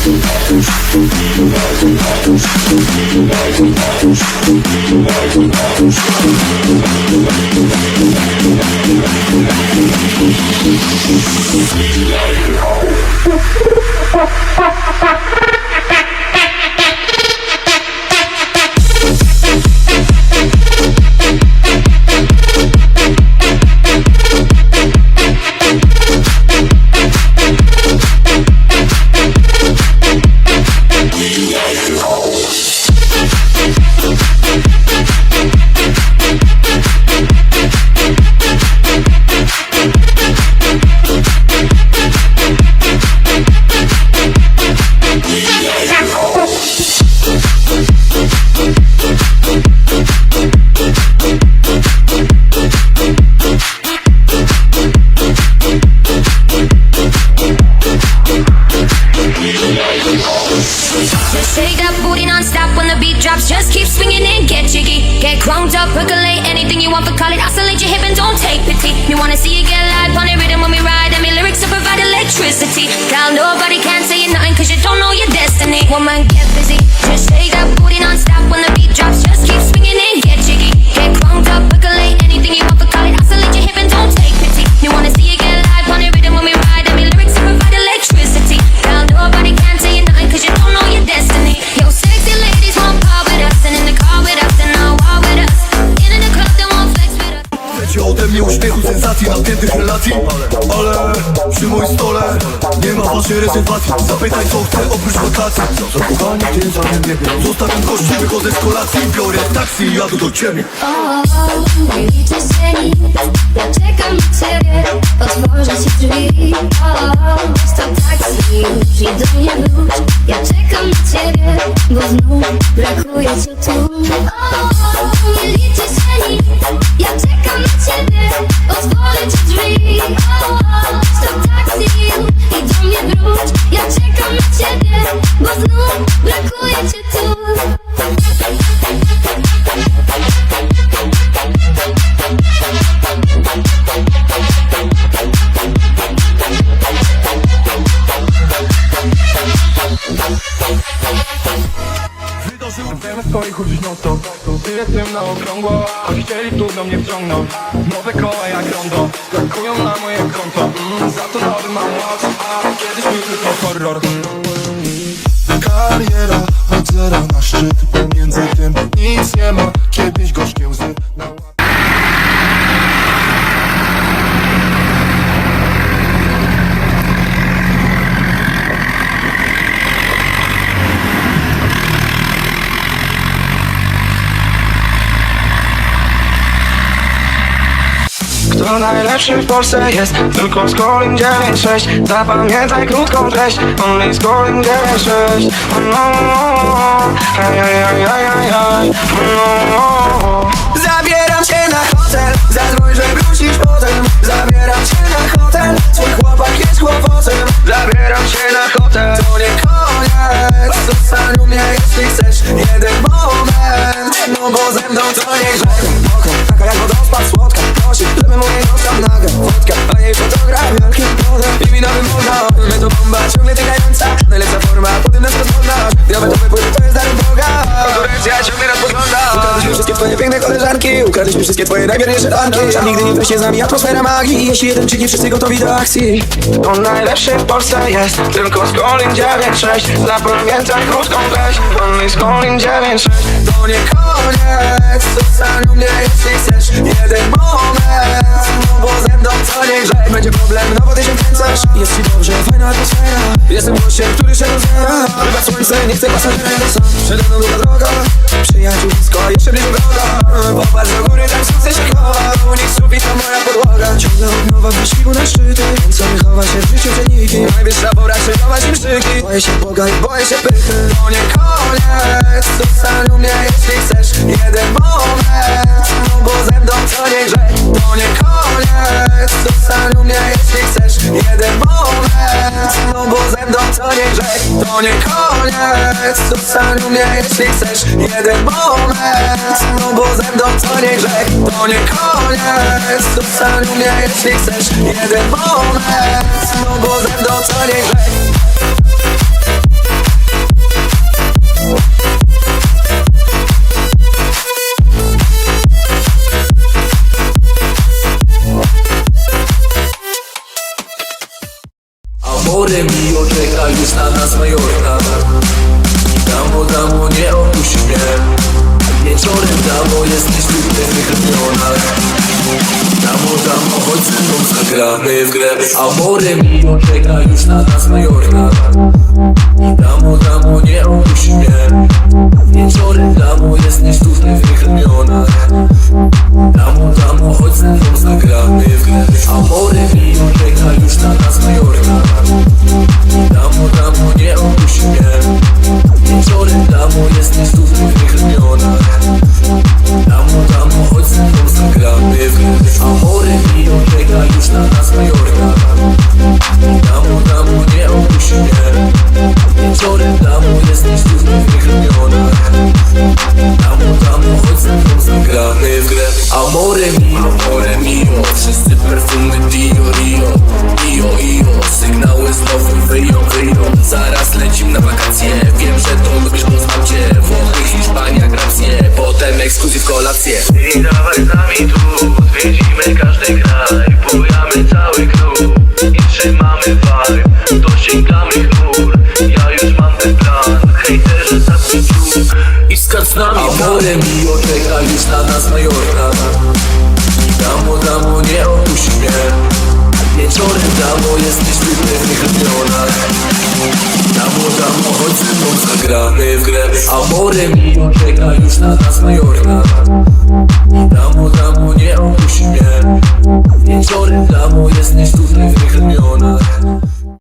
Ha ha ha ha! Crunked up, percolate anything you want for call it. Oscillate your hip and don't take pity. Me wanna see you get live on the rhythm when we ride. And me lyrics will provide electricity. Now nobody can say you nothing cause you don't know your destiny. Woman, get busy. Just ma waszej rezerwacji Zapytaj co chcę oprócz wakacji Zakochani w tym samym niebie Zostawiam kości, wychodzę z kolacji. Biorę taksi i jadę do ciebie. O, nie liczy się nic Ja czekam na ciebie. Otworzę ci drzwi. O, stop taksi. Już i do mnie wróć. Ja czekam na ciebie Bo znów brakuje cię tu. O, nie liczy się nic Ja czekam na ciebie. Otworzę ci drzwi. O, stop ciebie Bo znów brakuje cię tu na okrągło Choć chcieli tu do mnie wciągnąć Nowe koła jak rondo Skakują na moje konto. Mm, Za to nowy mam moc A kiedyś był tylko horror. Kariera od zera na szczyt Pomiędzy tym nic nie ma. Kiedyś gorzkie Kto najlepszy w Polsce jest Tylko z Colin 96 Zapamiętaj krótką treść Only z Colin 96 Oh no, ajajajajajaj no. Zabieram cię na hotel Zadzwoń, że wrócisz potem. Zabieram cię na hotel Twój chłopak jest kłopotem Zabieram cię na hotel. To nie koniec Zostań u mnie jeśli chcesz Jeden moment. No bo ze mną to nie grzech My to bomba ciągle tykająca. Najlepsza forma, po tym nas rozpoznasz Diabetowy płyt to jest dar Boga Konkurencja ciągle nas podgląda Ukradliśmy wszystkie twoje piękne koleżanki. Ukradliśmy wszystkie twoje najwierniejsze tanki Tam nigdy nie weźmie z nami atmosfera magii. Jeśli jeden czy nie wszyscy gotowi do akcji. On najlepszy w Polsce jest Tylko z Colin 96 Zapamiętaj krótką treść Only z Colin 96 To nie koniec Zostań u mnie jeśli chcesz. Jeden moment Jestem gościem, który się do zera Chyba słońce, nie chcę pasażerem sam Przede mną długa droga. Przyjaciół blisko, jeszcze bliżej wroga. Popatrz do góry, tam słońce się chowa. U nich sufit to moja podłoga. Ciągle odnowa w wyścigu na szczyty. Ten co nie chowa się w życiu dzienniki Najwyższa pora szykować im szyki. Boję się Boga i boję się pychy do psaniu mnie jeśli chcesz? Jeden moment, no bo ze mną co nie grzech To nie koniec, do psaniu mnie jeśli chcesz? Jeden moment, no bo ze mną co nie grzech. Amore mio, czeka już na nas Majorka Damo, damo, nie opuść mnie. Wieczorem, damo, jesteś tu w tych ramionach. Damo, damo, chodź ze mną, zagramy w grę. Amore mio, czeka już na nas Majorka Damo, damo, nie opuść mnie. Wieczorem, damo, jesteś tu w tych ramionach. Damo, damo, chodź ze mną, zagramy w grę. Amore w grę Amore mio, czeka już na nas Majorka. Damo, damo, nie opuść mnie Wieczorem, damo, jesteś tu w tych ramionach. Damo, damo, chodź ze mną, zagramy w grę. Amore mio, amore mio Wszyscy perfumy Dio, Rio Io, Io. Sygnały znowu wyją, wyją. Zaraz lecim na wakacje. Wiem, że to lubisz, bo znam cię. Włochy, Hiszpania, Gracje Potem ekskluzyw kolacje I dawaj zapnij dziób i skacz z nami. Amore mio, czeka już na nas Majorka. Damo, damo, nie opuść mnie. Wieczorem, damo, jesteś tu w pewnych ramionach Damo, damo, chodź ze mną, zagramy w grę. Amore mio, czeka już na nas Majorka. Damo, damo, nie opuść mnie. Wieczorem, damo, jesteś w ramionach